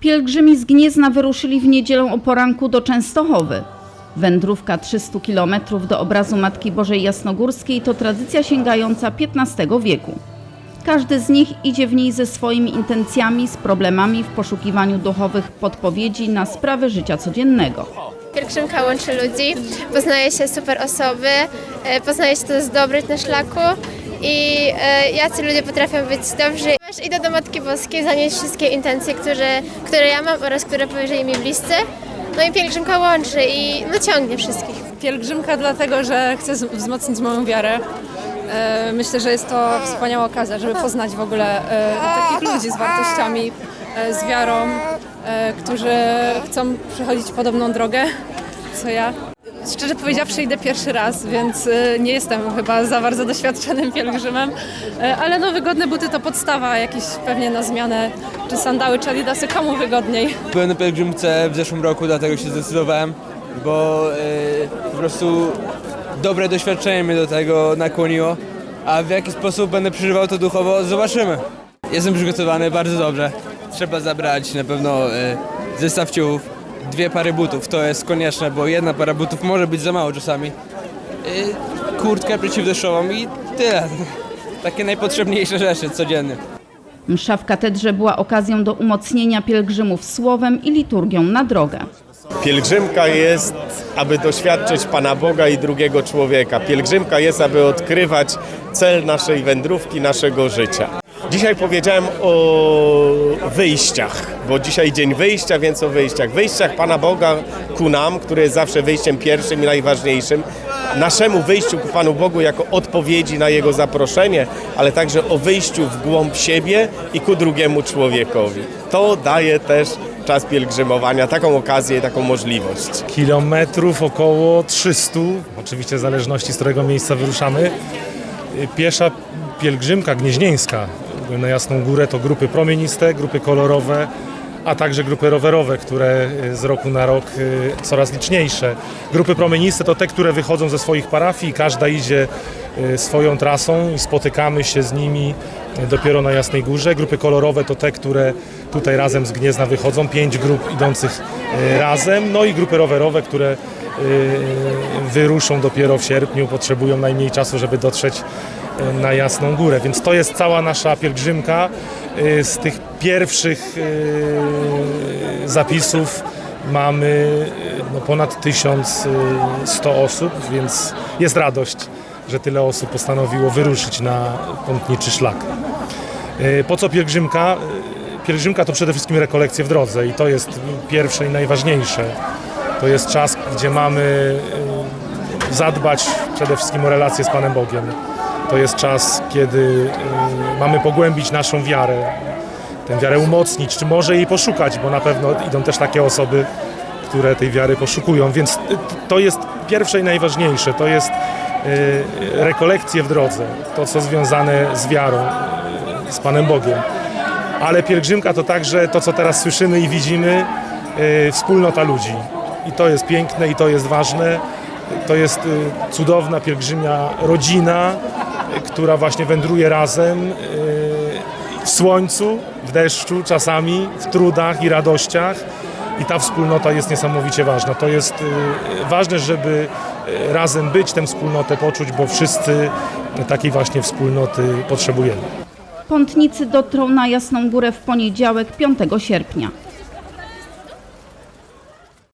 Pielgrzymi z Gniezna wyruszyli w niedzielę o poranku do Częstochowy. Wędrówka 300 km do obrazu Matki Bożej Jasnogórskiej to tradycja sięgająca XV wieku. Każdy z nich idzie w niej ze swoimi intencjami, z problemami w poszukiwaniu duchowych podpowiedzi na sprawy życia codziennego. Pielgrzymka łączy ludzi, poznaje się super osoby, e, poznaje się, kto jest dobry na szlaku i e, jacy ludzie potrafią być dobrzy. Też Idę do Matki Boskiej zanieść wszystkie intencje, które, które ja mam oraz które powierzyli mi bliscy. No i pielgrzymka łączy i no ciągnie wszystkich. Pielgrzymka dlatego, że chcę wzmocnić moją wiarę. E, Myślę, że jest to wspaniała okazja, żeby poznać w ogóle e, takich ludzi z wartościami, e, z wiarą, e, którzy chcą przechodzić podobną drogę, co ja. Szczerze powiedziawszy, idę pierwszy raz, więc e, nie jestem chyba za bardzo doświadczonym pielgrzymem, E, ale no wygodne buty to podstawa, jakieś pewnie na zmianę, czy sandały, czy adidasy, komu wygodniej. Byłem na pielgrzymce w zeszłym roku, dlatego się zdecydowałem, bo e, po prostu dobre doświadczenie mnie do tego nakłoniło, a w jaki sposób będę przeżywał to duchowo, zobaczymy. Jestem przygotowany bardzo dobrze. Trzeba zabrać na pewno e, zestaw ciuchów, dwie pary butów, to jest konieczne, bo jedna para butów może być za mało czasami. E, kurtkę przeciwdeszczową i tyle. Takie najpotrzebniejsze rzeczy codziennie. Msza w katedrze była okazją do umocnienia pielgrzymów słowem i liturgią na drogę. Pielgrzymka jest, aby doświadczyć Pana Boga i drugiego człowieka. Pielgrzymka jest, aby odkrywać cel naszej wędrówki, naszego życia. Dzisiaj powiedziałem o wyjściach, bo dzisiaj dzień wyjścia, więc o wyjściach. Wyjściach Pana Boga ku nam, który jest zawsze wyjściem pierwszym i najważniejszym. Naszemu wyjściu ku Panu Bogu jako odpowiedzi na Jego zaproszenie, ale także o wyjściu w głąb siebie i ku drugiemu człowiekowi. To daje też czas pielgrzymowania, taką okazję, taką możliwość. kilometrów około 300, oczywiście w zależności z którego miejsca wyruszamy. Y, Piesza pielgrzymka gnieźnieńska na Jasną Górę to grupy promieniste, grupy kolorowe, a także grupy rowerowe, które y, z roku na rok y, coraz liczniejsze. Grupy promieniste to te, które wychodzą ze swoich parafii, każda idzie y, swoją trasą i spotykamy się z nimi dopiero na Jasnej Górze. Grupy kolorowe to te, które tutaj razem z Gniezna wychodzą, pięć grup idących razem, no i grupy rowerowe, które wyruszą dopiero w sierpniu, potrzebują najmniej czasu, żeby dotrzeć y, na Jasną Górę. Więc to jest cała nasza pielgrzymka. Y, Z tych pierwszych y, zapisów mamy y, no, ponad 1100 osób, więc jest radość, że tyle osób postanowiło wyruszyć na pątniczy szlak. Y, Po co pielgrzymka? Y, Pielgrzymka to przede wszystkim rekolekcje w drodze i to jest pierwsze i najważniejsze. To jest czas, gdzie mamy y, zadbać przede wszystkim o relacje z Panem Bogiem. To jest czas, kiedy y, mamy pogłębić naszą wiarę, tę wiarę umocnić, czy może jej poszukać, bo na pewno idą też takie osoby, które tej wiary poszukują. Więc to jest pierwsze i najważniejsze. To jest y, rekolekcje w drodze, to co związane z wiarą, z Panem Bogiem. Ale pielgrzymka to także to, co teraz słyszymy i widzimy, wspólnota ludzi. I to jest piękne i to jest ważne. To jest y, cudowna pielgrzymia rodzina, y, która właśnie wędruje razem y, w słońcu, w deszczu czasami, w trudach i radościach. I ta wspólnota jest niesamowicie ważna. To jest ważne, żeby razem być, tę wspólnotę poczuć, bo wszyscy takiej właśnie wspólnoty potrzebujemy. Pątnicy dotrą na Jasną Górę w poniedziałek 5 sierpnia.